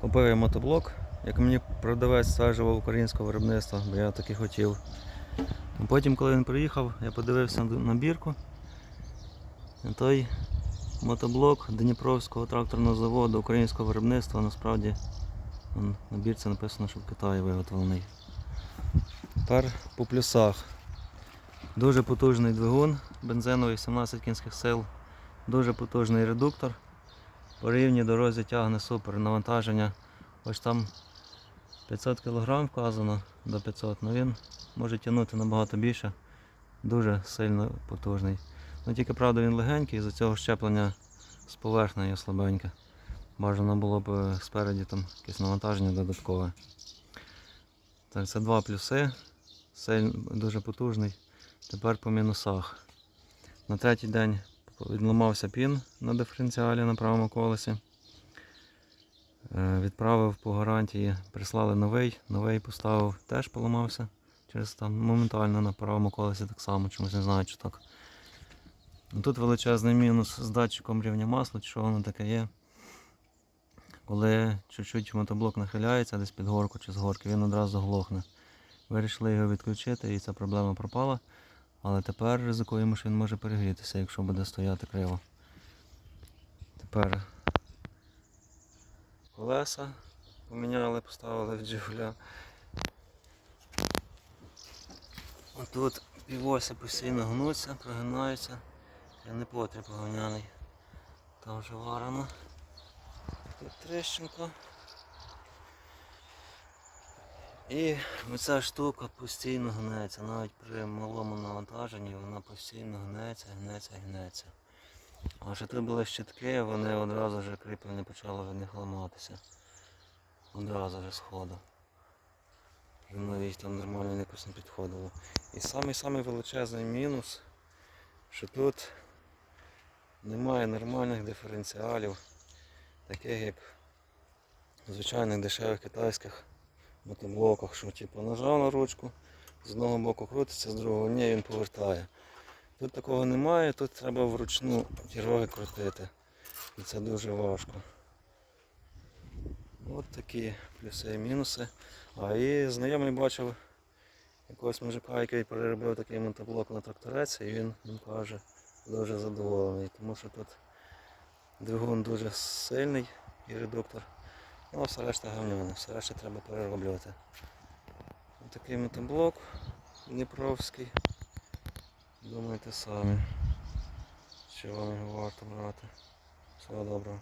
Купив я мотоблок, як мені продавець стверджував українського виробництва, бо я так і хотів. Потім, коли він приїхав, я подивився на набірку. Той мотоблок Дніпровського тракторного заводу українського виробництва насправді на бірці написано, що в Китаї виготовлений. Тепер по плюсах. Дуже потужний двигун, бензиновий 17 кінських сил, дуже потужний редуктор. По рівній дорозі тягне супер навантаження. Ось там 500 кг вказано до 500, але він може тягнути набагато більше. Дуже сильно потужний. Ну тільки правда він легенький, із-за цього щеплення з поверхні є слабеньке. Бажано було б е, спереді там якесь навантаження додаткове. Так, це два плюси. Силь дуже потужний. Тепер по мінусах. На третій день відламався пін на диференціалі на правому колесі. Е, Відправив по гарантії, прислали новий, новий поставив, теж поламався. Через там моментально на правому колесі так само, чомусь не знаю, чи так. Ну, Тут величезний мінус з датчиком рівня масла, що воно таке є. Коли чуть-чуть мотоблок нахиляється десь під горку чи з горки, він одразу глохне. Вирішили його відключити і ця проблема пропала. Але тепер ризикуємо, що він може перегрітися, якщо буде стояти криво. Тепер колеса поміняли, поставили в Джигуля. Тут півося постійно гнуться, прогинаються. Я не потріб говняний. Там вже варено. Тут трещинка. І оця штука постійно гнеться, навіть при малому навантаженні вона постійно гнеться, гнеться, гнеться. А ще тут були щитки, вони одразу вже кріплення почало від них ламатися. Одразу вже сходу. Вже навіть там нормально якось не підходило. І самий величезний мінус, що тут немає нормальних диференціалів, таких як звичайних дешевих китайських мотоблоках, що типу нажав на ручку, з одного боку крутиться, з другого ні, він повертає. Тут такого немає, тут треба вручну ті роги крутити. І це дуже важко. От такі плюси і мінуси. А і знайомий бачив якогось мужика, який переробив такий мотоблок на тракторець, і він, він каже, дуже задоволений, тому що тут двигун дуже сильний і редуктор. Ну, все решта говняне, все решта треба перероблювати. Ось такий мотоблок Дніпровський. Думайте самі, що вам його варто брати. Всього доброго.